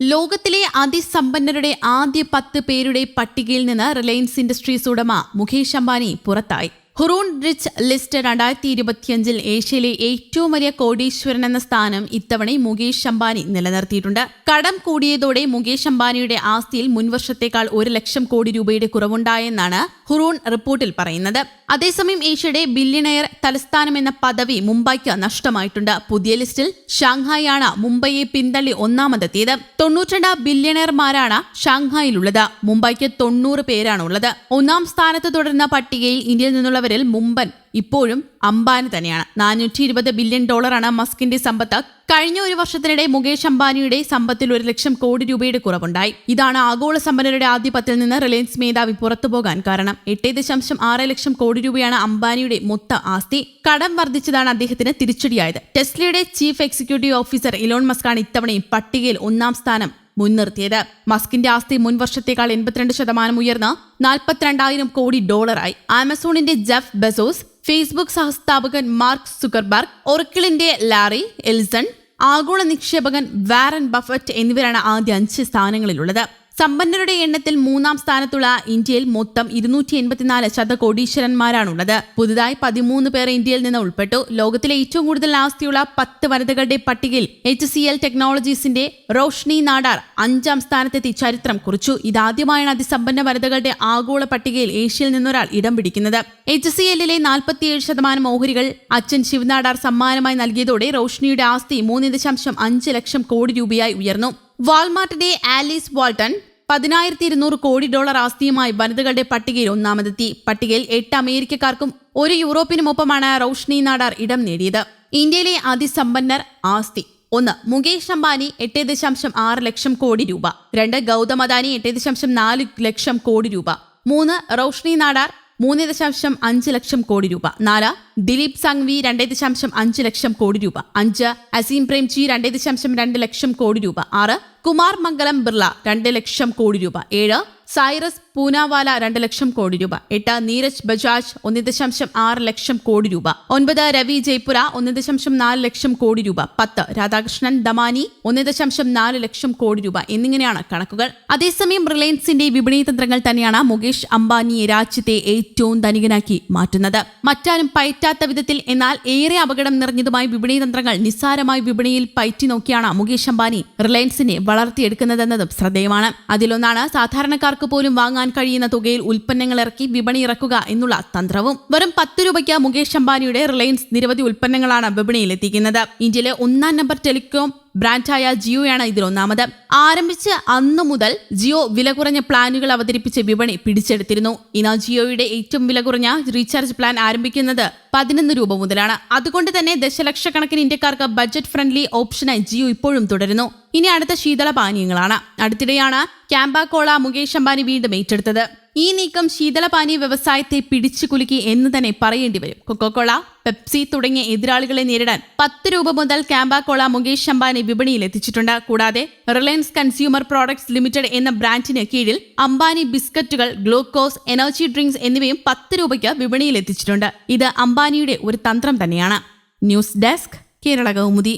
ലോകത്തിലെ അതിസമ്പന്നരുടെ ആദ്യ പത്ത് പേരുടെ പട്ടികയിൽ നിന്ന് റിലയൻസ് ഇൻഡസ്ട്രീസ് ഉടമ മുകേഷ് അംബാനി പുറത്തായി. ഹുറൂൺ റിച്ച് ലിസ്റ്റ് രണ്ടായിരത്തി ഇരുപത്തിയഞ്ചിൽ ഏഷ്യയിലെ ഏറ്റവും വലിയ കോടീശ്വരൻ എന്ന സ്ഥാനം ഇത്തവണ മുകേഷ് അംബാനി നിലനിർത്തിയിട്ടുണ്ട്. കടം കൂടിയതോടെ മുകേഷ് അംബാനിയുടെ ആസ്തിയിൽ മുൻവർഷത്തേക്കാൾ ഒരു ലക്ഷം കോടി രൂപയുടെ കുറവുണ്ടായെന്നാണ് ഹുറൂൺ റിപ്പോർട്ടിൽ പറയുന്നത്. അതേസമയം ഏഷ്യയുടെ ബില്യണയർ തലസ്ഥാനം എന്ന പദവി മുംബൈക്ക് നഷ്ടമായിട്ടുണ്ട്. പുതിയ ലിസ്റ്റിൽ ഷാങ്ഹായാണ് മുംബൈയെ പിന്തള്ളി ഒന്നാമതെത്തിയത്. തൊണ്ണൂറ്റിരണ്ട് ബില്യണയർമാരാണ് ഷാങ്ഹായിലുള്ളത്. മുംബൈക്ക് തൊണ്ണൂറ് പേരാണുള്ളത്. ഒന്നാം സ്ഥാനത്ത് തുടരുന്ന പട്ടികയിൽ ഇന്ത്യയിൽ നിന്നുള്ളവരിൽ മുമ്പൻ ഇപ്പോഴും അംബാനി തന്നെയാണ്. നാനൂറ്റി ഇരുപത് ബില്യൺ ഡോളറാണ് മസ്കിന്റെ സമ്പത്ത്. കഴിഞ്ഞ ഒരു വർഷത്തിനിടെ മുകേഷ് അംബാനിയുടെ സമ്പത്തിൽ ഒരു ലക്ഷം കോടി രൂപയുടെ കുറവുണ്ടായി. ഇതാണ് ആഗോള സമ്പന്നരുടെ ആധിപത്യത്തിൽ നിന്ന് റിലയൻസ് മേധാവി പുറത്തുപോകാൻ കാരണം. എട്ട് ദശാംശം ആറ് ലക്ഷം കോടി രൂപയാണ് അംബാനിയുടെ മൊത്ത ആസ്തി. കടം വർദ്ധിച്ചതാണ് അദ്ദേഹത്തിന് തിരിച്ചടിയായത്. ടെസ്ലയുടെ ചീഫ് എക്സിക്യൂട്ടീവ് ഓഫീസർ ഇലോൺ മസ്കാണ് ഇത്തവണയും പട്ടികയിൽ ഒന്നാം സ്ഥാനം മുൻനിർത്തിയത്. മസ്കിന്റെ ആസ്തി മുൻ വർഷത്തേക്കാൾ എൺപത്തിരണ്ട് ശതമാനം ഉയർന്ന് നാൽപ്പത്തിരണ്ടായിരം കോടി ഡോളറായി. ആമസോണിന്റെ ജെഫ് ബെസോസ് ഫേസ്ബുക്ക് സഹസ്ഥാപകൻ മാർക്ക് സുക്കർബർഗ് ഒറക്കിളിന്റെ ലാറി എൽസൺ ആഗോള നിക്ഷേപകൻ വാരൻ ബഫറ്റ് എന്നിവരാണ് ആദ്യ അഞ്ച് സ്ഥാനങ്ങളിലുള്ളത്. സമ്പന്നരുടെ എണ്ണത്തിൽ മൂന്നാം സ്ഥാനത്തുള്ള ഇന്ത്യയിൽ മൊത്തം ഇരുന്നൂറ്റി എൺപത്തിനാല് ശതകോടീശ്വരന്മാരാണുള്ളത്. പുതുതായി പതിമൂന്ന് പേർ ഇന്ത്യയിൽ നിന്ന് ഉൾപ്പെട്ടു. ലോകത്തിലെ ഏറ്റവും കൂടുതൽ ആസ്തിയുള്ള പത്ത് വനിതകളുടെ പട്ടികയിൽ എച്ച് സി എൽ ടെക്നോളജീസിന്റെ റോഷ്നി നാടാർ അഞ്ചാം സ്ഥാനത്തെത്തി ചരിത്രം കുറിച്ചു. ഇതാദ്യമായാണ് അതിസമ്പന്ന വനിതകളുടെ ആഗോള പട്ടികയിൽ ഏഷ്യയിൽ നിന്നൊരാൾ ഇടം പിടിക്കുന്നത്. എച്ച് സി എല്ലിലെ നാൽപ്പത്തിയേഴ് ശതമാനം ഓഹരികൾ അച്ഛൻ ശിവനാടാർ സമ്മാനമായി നൽകിയതോടെ റോഷ്നിയുടെ ആസ്തി മൂന്ന് ദശാംശം അഞ്ച് ലക്ഷം കോടി രൂപയായി ഉയർന്നു. വാൾമാർട്ടിന്റെ ആലീസ് വാൾട്ടൺ പതിനായിരത്തി ഇരുന്നൂറ് കോടി ഡോളർ ആസ്തിയുമായി വനിതകളുടെ പട്ടികയിൽ ഒന്നാമതെത്തി. പട്ടികയിൽ എട്ട് അമേരിക്കക്കാർക്കും ഒരു യൂറോപ്പിനുമൊപ്പമാണ് റൌഷ്നി നാടാർ ഇടം നേടിയത്. ഇന്ത്യയിലെ അതിസമ്പന്നർ ആസ്തി. ഒന്ന് മുകേഷ് അംബാനി എട്ട് ദശാംശം ആറ് ലക്ഷം കോടി രൂപ. രണ്ട് ഗൗതം അദാനി എട്ട് ദശാംശം നാല് ലക്ഷം കോടി രൂപ. മൂന്ന് റൌഷ്നി നാടാർ മൂന്ന് ദശാംശം അഞ്ച് ലക്ഷം കോടി രൂപ. നാല് ദിലീപ് സംഘ്വി രണ്ട് ദശാംശം അഞ്ച് ലക്ഷം കോടി രൂപ. അഞ്ച് അസീം പ്രേംജി രണ്ട് ദശാംശം രണ്ട് ലക്ഷം കോടി രൂപ. ആറ് കുമാർ മംഗലം ബിർള രണ്ട് ലക്ഷം കോടി രൂപ. ഏഴ് സൈറസ് പൂനാവാല രണ്ട് ലക്ഷം കോടി രൂപ എട്ട് നീരജ് ബജാജ് ഒന്ന് ദശാംശം ആറ് ലക്ഷം കോടി രൂപ ഒൻപത് രവി ജയ്പുര ഒന്ന് ദശാംശം നാല് ലക്ഷം കോടി രൂപ പത്ത് രാധാകൃഷ്ണൻ ദമാനി ഒന്ന് ദശാംശം നാല് ലക്ഷം കോടി രൂപ എന്നിങ്ങനെയാണ് കണക്കുകൾ. അതേസമയം റിലയൻസിന്റെ വിപണി തന്ത്രങ്ങൾ തന്നെയാണ് മുകേഷ് അംബാനിയെ രാജ്യത്തെ ഏറ്റവും ധനികനാക്കി മാറ്റുന്നത്. മറ്റാരും പയറ്റാത്ത വിധത്തിൽ എന്നാൽ ഏറെ അപകടം നിറഞ്ഞതുമായി വിപണി തന്ത്രങ്ങൾ നിസ്സാരമായി വിപണിയിൽ പയറ്റി നോക്കിയാണ് മുകേഷ് അംബാനി റിലയൻസിനെ വളർത്തിയെടുക്കുന്നതെന്നതും ശ്രദ്ധേയമാണ്. അതിലൊന്നാണ് സാധാരണക്കാർക്ക് പോലും വാങ്ങാൻ കഴിയുന്ന തുകയിൽ ഉൽപ്പന്നങ്ങൾ ഇറക്കി വിപണി ഇറക്കുക എന്നുള്ള തന്ത്രവും വെറും പത്ത് രൂപയ്ക്ക് മുകേഷ് അംബാനിയുടെ റിലയൻസ് നിരവധി ഉൽപ്പന്നങ്ങളാണ് വിപണിയിൽ എത്തിക്കുന്നത് ഇന്ത്യയിലെ ഒന്നാം നമ്പർ ടെലികോം ബ്രാൻഡായ ജിയോയാണ് ഇതിൽ ഒന്നാമത് ആരംഭിച്ച് അന്നു മുതൽ ജിയോ വില കുറഞ്ഞ പ്ലാനുകൾ അവതരിപ്പിച്ച് വിപണി പിടിച്ചെടുത്തിരുന്നു. ഇന്ന് ജിയോയുടെ ഏറ്റവും വില കുറഞ്ഞ റീചാർജ് പ്ലാൻ ആരംഭിക്കുന്നത് പതിനൊന്ന് രൂപ മുതലാണ്. അതുകൊണ്ട് തന്നെ ദശലക്ഷക്കണക്കിന് ഇന്ത്യക്കാർക്ക് ബജറ്റ് ഫ്രണ്ട്ലി ഓപ്ഷനായി ജിയോ ഇപ്പോഴും തുടരുന്നു. ഇനി അടുത്ത ശീതള പാനീയങ്ങളാണ്. അടുത്തിടെയാണ് ക്യാമ്പാക്കോള മുകേഷ് അംബാനി വീണ്ടും ഏറ്റെടുത്തത്. ഈ നീക്കം ശീതളപാനീയ വ്യവസായത്തെ പിടിച്ചു കുലുക്കി എന്ന് തന്നെ പറയേണ്ടി വരും. കൊക്കോകോള പെപ്സി തുടങ്ങിയ എതിരാളികളെ നേരിടാൻ പത്ത് രൂപ മുതൽ ക്യാമ്പാക്കോള മുകേഷ് അംബാനി വിപണിയിൽ എത്തിച്ചിട്ടുണ്ട്. കൂടാതെ റിലയൻസ് കൺസ്യൂമർ പ്രോഡക്ട്സ് ലിമിറ്റഡ് എന്ന ബ്രാൻഡിന് കീഴിൽ അംബാനി ബിസ്ക്കറ്റുകൾ ഗ്ലൂക്കോസ് എനർജി ഡ്രിങ്ക്സ് എന്നിവയും പത്ത് രൂപയ്ക്ക് വിപണിയിൽ എത്തിച്ചിട്ടുണ്ട്. ഇത് അംബാനിയുടെ ഒരു തന്ത്രം തന്നെയാണ്. News desk Kerala Kaumudi.